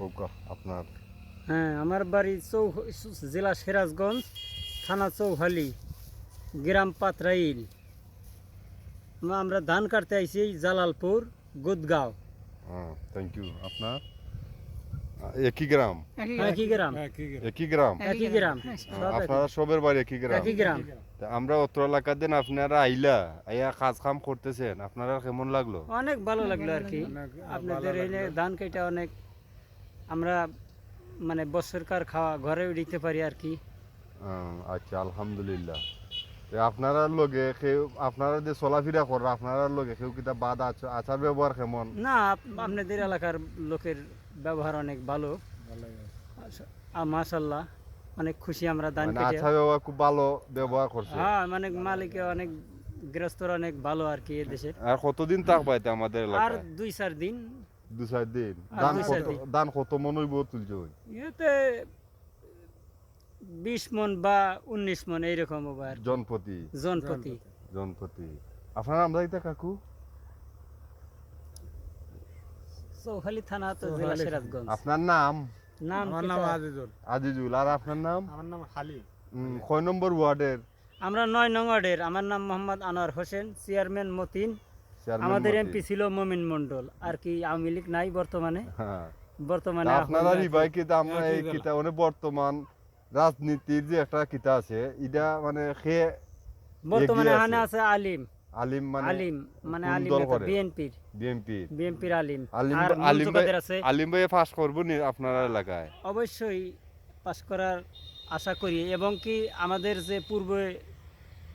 হোক আপনার? হ্যাঁ আমার বাড়ি চৌ জেলা সিরাজগঞ্জ থানা চৌহালি গ্রাম পাত্রাইল। আমা- আমরা ধান কাটতে আইছি জালালপুর গুদগাঁও। থ্যাংক ইউ আপনার? একই গ্রাম? একই গ্রাম। একই গ্রাম। একই গ্রাম? একই- আপনারা সবের বাড়ি একই গ্রাম। একই গ্রাম। আমরা অত্র এলাকার দিন আপনারা আইলা আইয়া কাজ কাম করতেছেন। আপনারা কেমন লাগল? অনেক ভালো লাগল আর কি। আপনাদের এই ধান কেটে অনেক আমরা মানে বছরকার খাওয়া ঘরে দিতে পারি আর কি। আচ্ছা আলহামদুলিল্লাহ। আপনারা লগে কেউ আপনারা যে চলাফেরা করেন আপনারা লগে কেউ কিতা বাদ আচ- আচার ব্যবহার কেমন? না আপনাদের এলাকার লোকের ব্যবহার অনেক ভালো। মাশাল্লাহ অনেক খুশি আমরা ধান মানে আচার ব্যবহার খুব ভালো ব্যবহার করছে। হ্যাঁ মানে মালিকে অনেক গৃহস্থর অনেক ভালো আর কি এদেশে আর কতদিন থাকবা আমাদের আর দুই চার দিন। দু চার দিন দান কত দান কত মন হইব তুলছে ইয়েতে বিশ মন বা উনিশ মন এইরকম আর কি। জনপতি। জনপতি। আপনার কাকু? চৌখালি থানা তো জেলা সিরাজগঞ্জ। আপনার নাম? নাম আমার নাম আজিজুল। আজিজুল আর আপনার নাম? আমার নাম কয় নম্বর ওয়ার্ডের? আমরা নয় নং ওয়ার্ডের। আমার নাম মোহাম্মদ আনোয়ার হোসেন চেয়ারম্যান মতিন। আমাদের এমপি ছিল মমিন মন্ডল আর কি আওয়ামী লীগ নাই বর্তমানে। হ্যাঁ। বর্তমানে আপনারা আর কি- কিতা আমরা এই। কিতা মানে বর্তমান রাজনীতির যে একটা কিতা আছে এটা মানে সে বর্তমানে এখানে আছে। আলিম। আলিম মানে আলিম মানে আলিম? বিএনপির। বিএনপি। বিএনপির আলিম। আলিম আর আলিম ভাই আছে? আলিম ভাই পাস করব নি আপনার এলাকায়? অবশ্যই পাস করার আশা করি এবং কি আমাদের যে পূর্বে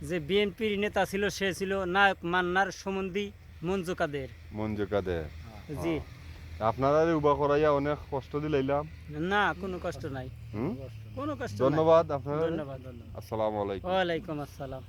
যে বিএনপির নেতা ছিল সে ছিল নায়ক মান্নার সম্বন্ধী মঞ্জু কাদের মঞ্জু কাদের জি আপনারা উবা করাইয়া অনেক কষ্ট দিলাইলাম। না কোনো কষ্ট নাই? কোনো কষ্ট ধন্যবাদ আপনারা ধন্যবাদ। আসসালামু আলাইকুম। ওয়ালাইকুম আসসালাম।